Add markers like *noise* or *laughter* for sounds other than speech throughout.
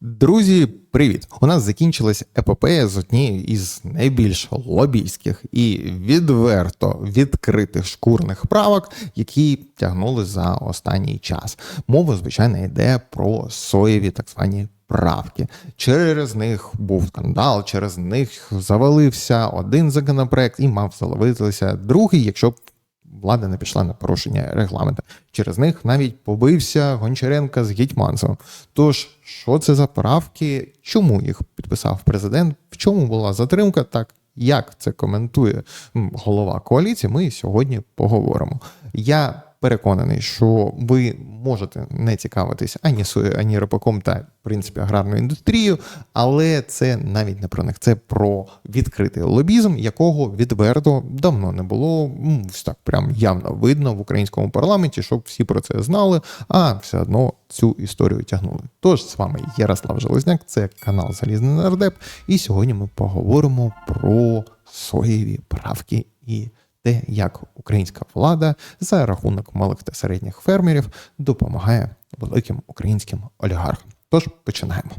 Друзі, привіт! У нас закінчилась епопея з однією із найбільш лобійських і відверто відкритих шкурних правок, які тягнули за останній час. Мова, звичайно, йде про соєві так звані правки. Через них був скандал, через них завалився один законопроект і мав завалитися другий, якщо б влада не пішла на порушення регламенту. Через них навіть побився Гончаренка з Гетьманцевим. Тож, що це за правки? Чому їх підписав президент? В чому була затримка? Так як це коментує голова коаліції? Ми сьогодні поговоримо. Я переконаний, що ви можете не цікавитись ані ані рипаком та в принципі аграрною індустрією, але це навіть не про них. Це про відкритий лобізм, якого відверто давно не було. Ось так прям явно видно в українському парламенті, щоб всі про це знали, а все одно цю історію тягнули. Тож з вами Ярослав Железняк, це канал Залізний Нардеп, і сьогодні ми поговоримо про соєві правки і те, як українська влада за рахунок малих та середніх фермерів допомагає великим українським олігархам. Тож починаємо.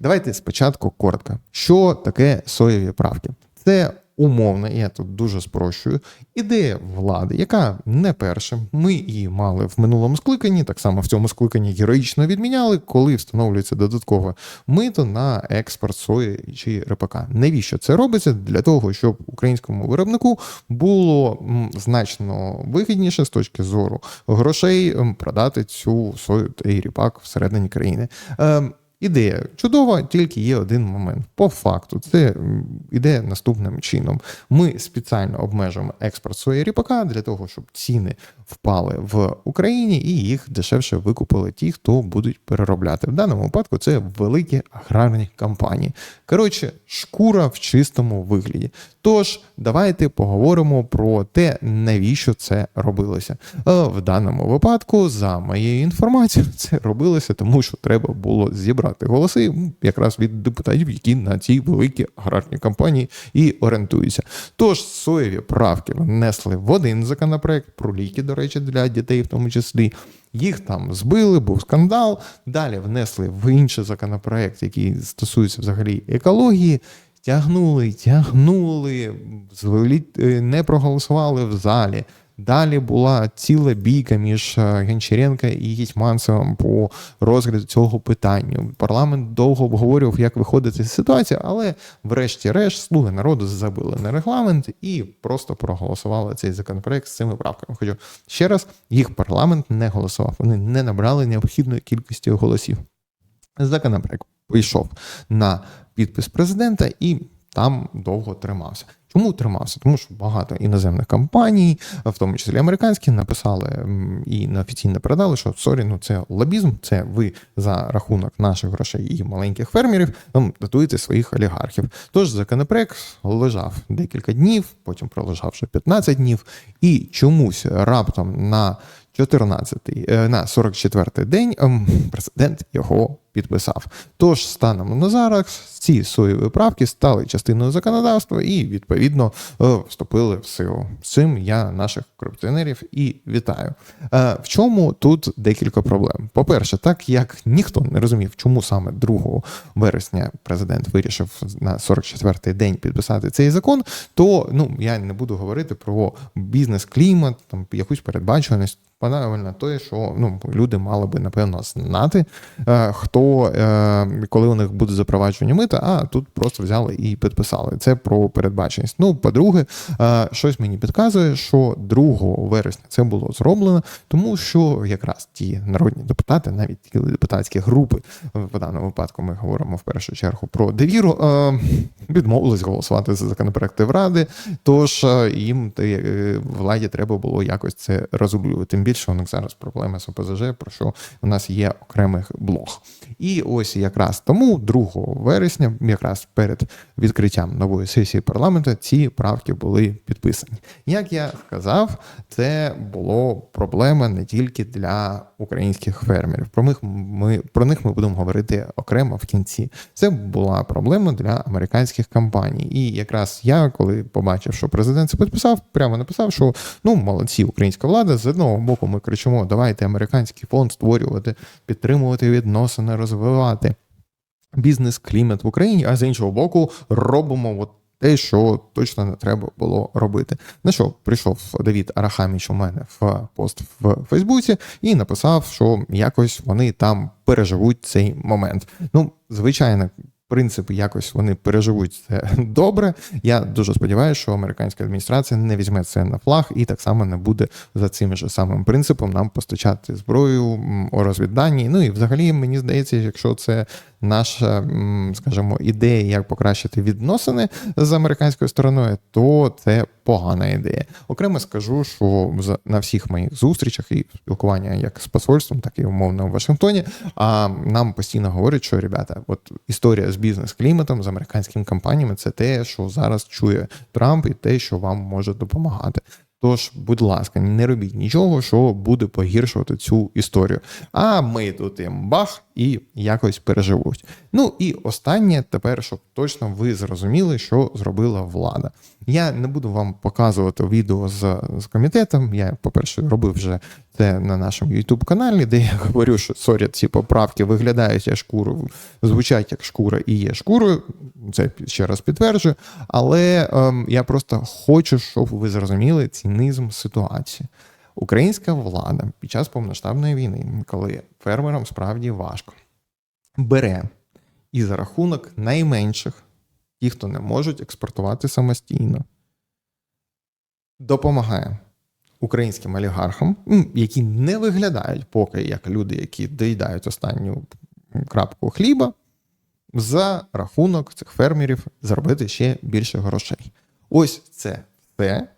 Давайте спочатку коротко. Що таке соєві правки? Це умовно, я тут дуже спрощую, ідея влади, яка не перша. Ми її мали в минулому скликанні, так само в цьому скликанні героїчно відміняли, коли встановлюється додаткове мито на експорт сої чи репака. Навіщо це робиться? Для того, щоб українському виробнику було значно вигідніше з точки зору грошей продати цю сою і ріпак всередині країни. Ідея чудова, тільки є один момент. По факту, це іде наступним чином. Ми спеціально обмежуємо експорт своєї ріпака для того, щоб ціни впали в Україні і їх дешевше викупили ті, хто будуть переробляти. В даному випадку це великі аграрні компанії. Коротше, шкура в чистому вигляді. Тож, давайте поговоримо про те, навіщо це робилося. Е, В даному випадку, за моєю інформацією, *laughs* це робилося, тому що треба було зібрати голоси якраз від депутатів, які на ці великі аграрні компанії і орієнтуються. Тож соєві правки внесли в один законопроект про ліки, до речі, для дітей, в тому числі. Їх там збили, був скандал. Далі внесли в інший законопроект, який стосується взагалі екології. Тягнули, тягнули, е, не проголосували в залі. Далі була ціла бійка між е, Гончаренка і Гетьманцевим по розгляду цього питання. Парламент довго обговорював, як виходити з ситуації, але врешті-решт слуги народу забили на регламент і просто проголосували цей законопроект з цими правками. Хочу ще раз, їх парламент не голосував. Вони не набрали необхідної кількості голосів. Законопроект прийшов на підпис президента і там довго тримався. Чому тримався? Тому що багато іноземних компаній, в тому числі американські, написали і офіційно передали, що сорі, ну це лобізм, це ви за рахунок наших грошей і маленьких фермерів м, датуєте своїх олігархів. Тож законопроект лежав декілька днів, потім пролежав вже 15 днів, і чомусь раптом на 14-й, е, на 44-й день ем, президент його підписав. Тож станом на зараз ці соєві правки стали частиною законодавства і відповідно е, вступили в силу. Цим я наших корупціонерів і вітаю. Е, В чому тут декілька проблем? По-перше, так як ніхто не розумів, чому саме 2 вересня президент вирішив на 44-й день підписати цей закон, то ну я не буду говорити про бізнес-клімат, там якусь передбачуваність. Банально те, що ну люди мали би напевно знати, е, хто е, коли у них буде запровадження мита, а тут просто взяли і підписали. Це про передбаченість. Ну, по-друге, е, щось мені підказує, що 2 вересня це було зроблено, тому що якраз ті народні депутати, навіть депутатські групи, в даному випадку ми говоримо в першу чергу про довіру, е, відмовились голосувати за законопроекти в Ради. Тож їм владі треба було якось це розрулювати. Тим більше у них зараз проблеми з ОПЗЖ, про що у нас є окремий блог. І ось якраз тому, 2 вересня, якраз перед відкриттям нової сесії парламенту, ці правки були підписані. Як я сказав, це було проблема не тільки для українських фермерів. Про них ми про них ми будемо говорити окремо в кінці. Це була проблема для американських компаній. І якраз я, коли побачив, що президент це підписав, прямо написав, що ну молодці, українська влада з одного боку ми кричимо: давайте американський фонд створювати, підтримувати відносини, розвивати бізнес-клімат в Україні, а з іншого боку, робимо от те, що точно не треба було робити. На що прийшов Давід Арахаміч у мене в пост в Фейсбуці і написав, що якось вони там переживуть цей момент. Ну, звичайно. Принципи якось вони переживуть це *laughs* добре. Я дуже сподіваюся, що американська адміністрація не візьме це на флаг і так само не буде за цим же самим принципом нам постачати зброю, розвіддані. Ну і взагалі мені здається, якщо це наша, скажімо, ідея, як покращити відносини з американською стороною, то це погана ідея. Окремо скажу, що на всіх моїх зустрічах і спілкування як з посольством, так і умовно в Вашингтоні. А нам постійно говорять, що ребята, от історія з бізнес-кліматом, з американськими компаніями, це те, що зараз чує Трамп, і те, що вам може допомагати. Тож, будь ласка, не робіть нічого, що буде погіршувати цю історію. А ми тут їм бах і якось переживуть. Ну і останнє, тепер, щоб точно ви зрозуміли, що зробила влада. Я не буду вам показувати відео з з комітетом. Я, по-перше, робив вже це на нашому youtube каналі, де я говорю, що сорі, ці поправки виглядають як шкуру, звучать як шкура і є шкурою. Це ще раз підтверджую. Але ем, я просто хочу, щоб ви зрозуміли цінізм ситуації. Українська влада під час повноштабної війни, коли фермерам справді важко, бере і за рахунок найменших, ті, хто не можуть експортувати самостійно, допомагає українським олігархам, які не виглядають поки як люди, які доїдають останню крапку хліба, за рахунок цих фермерів заробити ще більше грошей. Ось це те,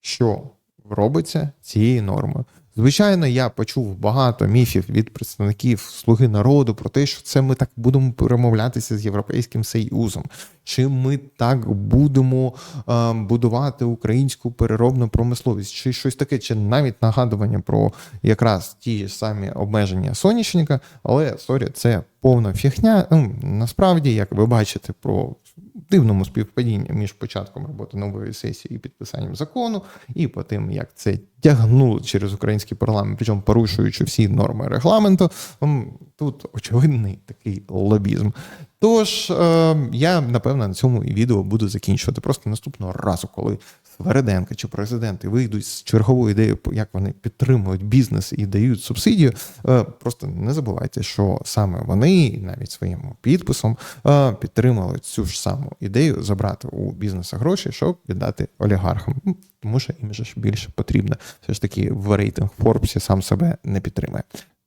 що робиться цією нормою. Звичайно, я почув багато міфів від представників Слуги народу про те, що це ми так будемо перемовлятися з Європейським Союзом, чи ми так будемо е, будувати українську переробну промисловість, чи щось таке, чи навіть нагадування про якраз ті ж самі обмеження сонячника, але сорі, це повна фігня. Ну, Насправді, як ви бачите, про дивному співпадінні між початком роботи нової сесії і підписанням закону, і по тим, як це тягнуло через український парламент, причому порушуючи всі норми регламенту, тут очевидний такий лобізм. Тож е, я напевно на цьому відео буду закінчувати. Просто наступного разу, коли Свереденка чи президенти вийдуть з черговою ідеєю, як вони підтримують бізнес і дають субсидію. Е, просто не забувайте, що саме вони навіть своїм підписом е, підтримали цю ж саму ідею забрати у бізнеса гроші, щоб віддати олігархам. Ну, тому що їм ж більше потрібно. Все ж таки в рейтинг Форбсі сам себе не підтримує.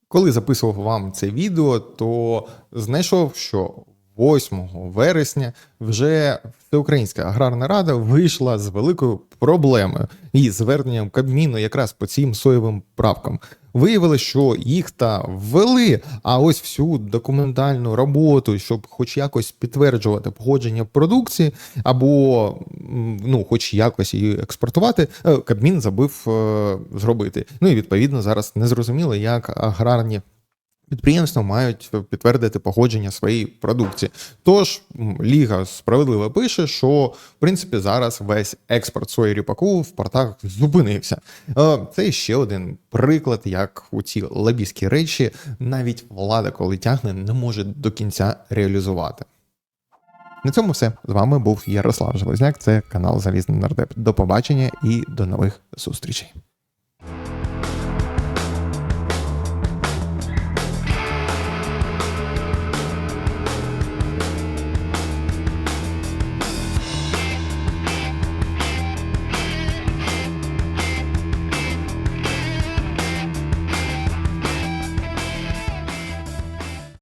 Коли записував вам це відео, то знайшов, що 8 вересня вже Всеукраїнська аграрна рада вийшла з великою проблемою і зверненням Кабміну якраз по цим соєвим правкам. Виявилося, що їх та ввели, а ось всю документальну роботу, щоб хоч якось підтверджувати походження продукції, або ну, хоч якось її експортувати, е, Кабмін забив е, зробити. Ну і відповідно зараз не зрозуміло, як аграрні. Підприємства мають підтвердити походження своєї продукції. Тож Ліга справедливо пише, що в принципі зараз весь експорт своєї ріпаку в портах зупинився. Е, це ще один приклад, як у ці лобійські речі навіть влада, коли тягне, не може до кінця реалізувати. На цьому все з вами був Ярослав Железняк. Це канал Залізний Нардеп. До побачення і до нових зустрічей.